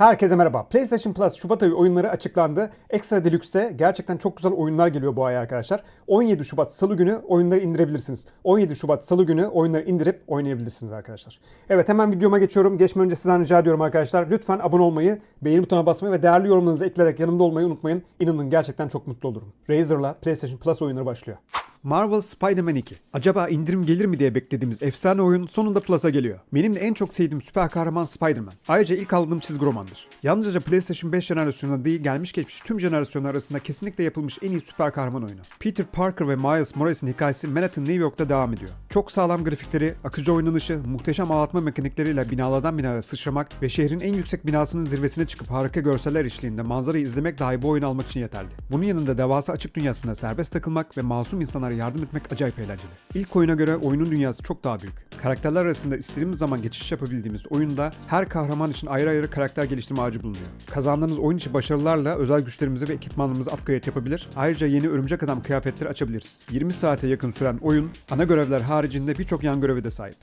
Herkese merhaba. PlayStation Plus Şubat ayı oyunları açıklandı. Extra Deluxe'e gerçekten çok güzel oyunlar geliyor bu ay arkadaşlar. 17 Şubat Salı günü oyunları indirebilirsiniz. 17 Şubat Salı günü oyunları indirip oynayabilirsiniz arkadaşlar. Evet hemen videoma geçiyorum. Geçmeden önce sizden rica ediyorum arkadaşlar. Lütfen abone olmayı, beğeni butonuna basmayı ve değerli yorumlarınızı ekleyerek yanımda olmayı unutmayın. İnanın gerçekten çok mutlu olurum. Razer'la PlayStation Plus oyunları başlıyor. Marvel Spider-Man 2. Acaba indirim gelir mi diye beklediğimiz efsane oyun sonunda Plus'a geliyor. Benim de en çok sevdiğim süper kahraman Spider-Man. Ayrıca ilk aldığım çizgi romandır. Yalnızca PlayStation 5 jenerasyonunda değil gelmiş geçmiş tüm jenerasyonlar arasında kesinlikle yapılmış en iyi süper kahraman oyunu. Peter Parker ve Miles Morales'in hikayesi Manhattan, New York'ta devam ediyor. Çok sağlam grafikleri, akıcı oynanışı, muhteşem ağlatma mekanikleriyle binalardan binaya sıçramak ve şehrin en yüksek binasının zirvesine çıkıp harika görseller eşliğinde manzarayı izlemek dahi bu oyunu almak için yeterli. Bunun yanında devasa açık dünyasında serbest takılmak ve masum insanlara yardım etmek acayip eğlenceli. İlk oyuna göre oyunun dünyası çok daha büyük. Karakterler arasında istediğimiz zaman geçiş yapabildiğimiz oyunda her kahraman için ayrı ayrı karakter geliştirme ağacı bulunuyor. Kazandığımız oyun içi başarılarla özel güçlerimizi ve ekipmanlarımızı upgrade yapabilir. Ayrıca yeni örümcek adam kıyafetleri açabiliriz. 20 saate yakın süren oyun ana görevler haricinde birçok yan görevi de sahip.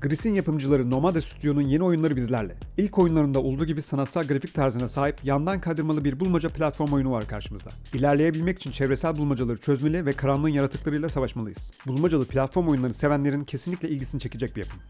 Gris'in yapımcıları Nomada Stüdyo'nun yeni oyunları bizlerle. İlk oyunlarında olduğu gibi sanatsal grafik tarzına sahip yandan kaydırmalı bir bulmaca platform oyunu var karşımızda. İlerleyebilmek için çevresel bulmacaları çözmeli ve karanlığın yaratıklarıyla savaşmalıyız. Bulmacalı platform oyunlarını sevenlerin kesinlikle ilgisini çekecek bir yapım.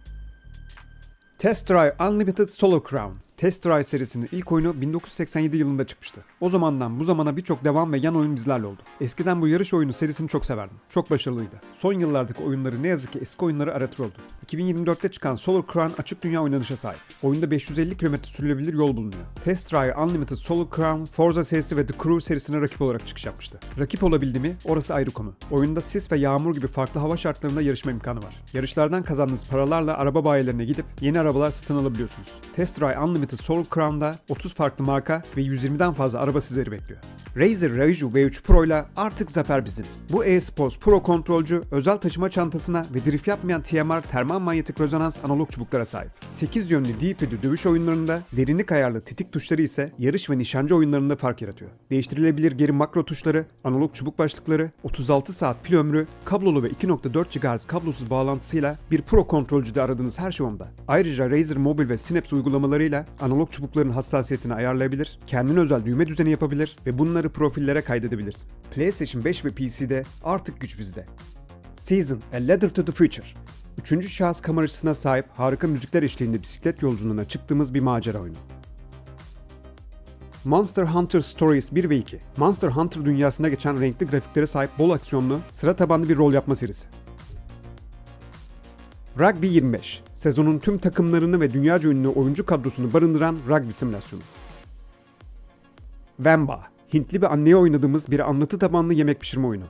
Test Drive Unlimited Solo Crown. Test Drive serisinin ilk oyunu 1987 yılında çıkmıştı. O zamandan bu zamana birçok devam ve yan oyun bizlerle oldu. Eskiden bu yarış oyunu serisini çok severdim. Çok başarılıydı. Son yıllardaki oyunları ne yazık ki eski oyunları aratır oldu. 2024'te çıkan Solo Crown açık dünya oynanışa sahip. Oyunda 550 km sürülebilir yol bulunuyor. Test Drive Unlimited Solo Crown, Forza serisi ve The Crew serisine rakip olarak çıkış yapmıştı. Rakip olabildi mi orası ayrı konu. Oyunda sis ve yağmur gibi farklı hava şartlarında yarışma imkanı var. Yarışlardan kazandığınız paralarla araba bayilerine gidip yeni arabalar satın alabiliyorsunuz. Test Drive Unlimited Solo Crown'da 30 farklı marka ve 120'den fazla araba sizleri bekliyor. Razer Raiju V3 Pro ile artık zafer bizim. Bu e-sports Pro kontrolcü özel taşıma çantasına ve drift yapmayan TMR termal manyetik rezonans analog çubuklara sahip. 8 yönlü D-pad dövüş oyunlarında derinlik ayarlı tetik tuşları ise yarış ve nişancı oyunlarında fark yaratıyor. Değiştirilebilir geri makro tuşları, analog çubuk başlıkları, 36 saat pil ömrü, kablolu ve 2.4 GHz kablosuz bağlantısıyla bir Pro kontrolcüde aradığınız her şey onda. Ayrıca Razer Mobil ve Synapse uygulamalarıyla analog çubukların hassasiyetini ayarlayabilir, kendine özel düğme düzeni yapabilir ve bunları profillere kaydedebilirsin. PlayStation 5 ve PC'de artık güç bizde. Season, A Ladder to the Future. Üçüncü şahıs kamera açısına sahip harika müzikler eşliğinde bisiklet yolculuğuna çıktığımız bir macera oyunu. Monster Hunter Stories 1 ve 2. Monster Hunter dünyasında geçen renkli grafiklere sahip bol aksiyonlu, sıra tabanlı bir rol yapma serisi. Rugby 25. Sezonun tüm takımlarını ve dünyaca ünlü oyuncu kadrosunu barındıran rugby simülasyonu. Vemba. Hintli bir anneye oynadığımız bir anlatı tabanlı yemek pişirme oyunu.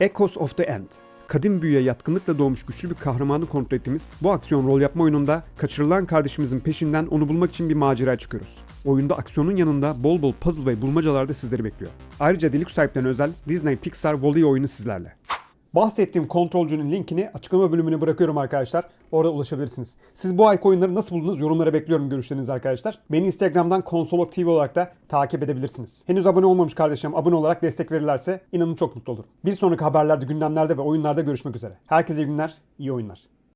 Echoes of the End. Kadim büyüye yatkınlıkla doğmuş güçlü bir kahramanı kontrol ettiğimiz bu aksiyon rol yapma oyununda kaçırılan kardeşimizin peşinden onu bulmak için bir macera çıkıyoruz. Oyunda aksiyonun yanında bol bol puzzle ve bulmacalar da sizleri bekliyor. Ayrıca Deluxe sahiplerine özel Disney Pixar Wall-E oyunu sizlerle. Bahsettiğim kontrolcünün linkini açıklama bölümüne bırakıyorum arkadaşlar. Orada ulaşabilirsiniz. Siz bu ayki oyunları nasıl buldunuz? Yorumlara bekliyorum görüşlerinizi arkadaşlar. Beni Instagram'dan Konsolok TV olarak da takip edebilirsiniz. Henüz abone olmamış kardeşlerim abone olarak destek verirlerse inanın çok mutlu olurum. Bir sonraki haberlerde, gündemlerde ve oyunlarda görüşmek üzere. Herkese iyi günler, iyi oyunlar.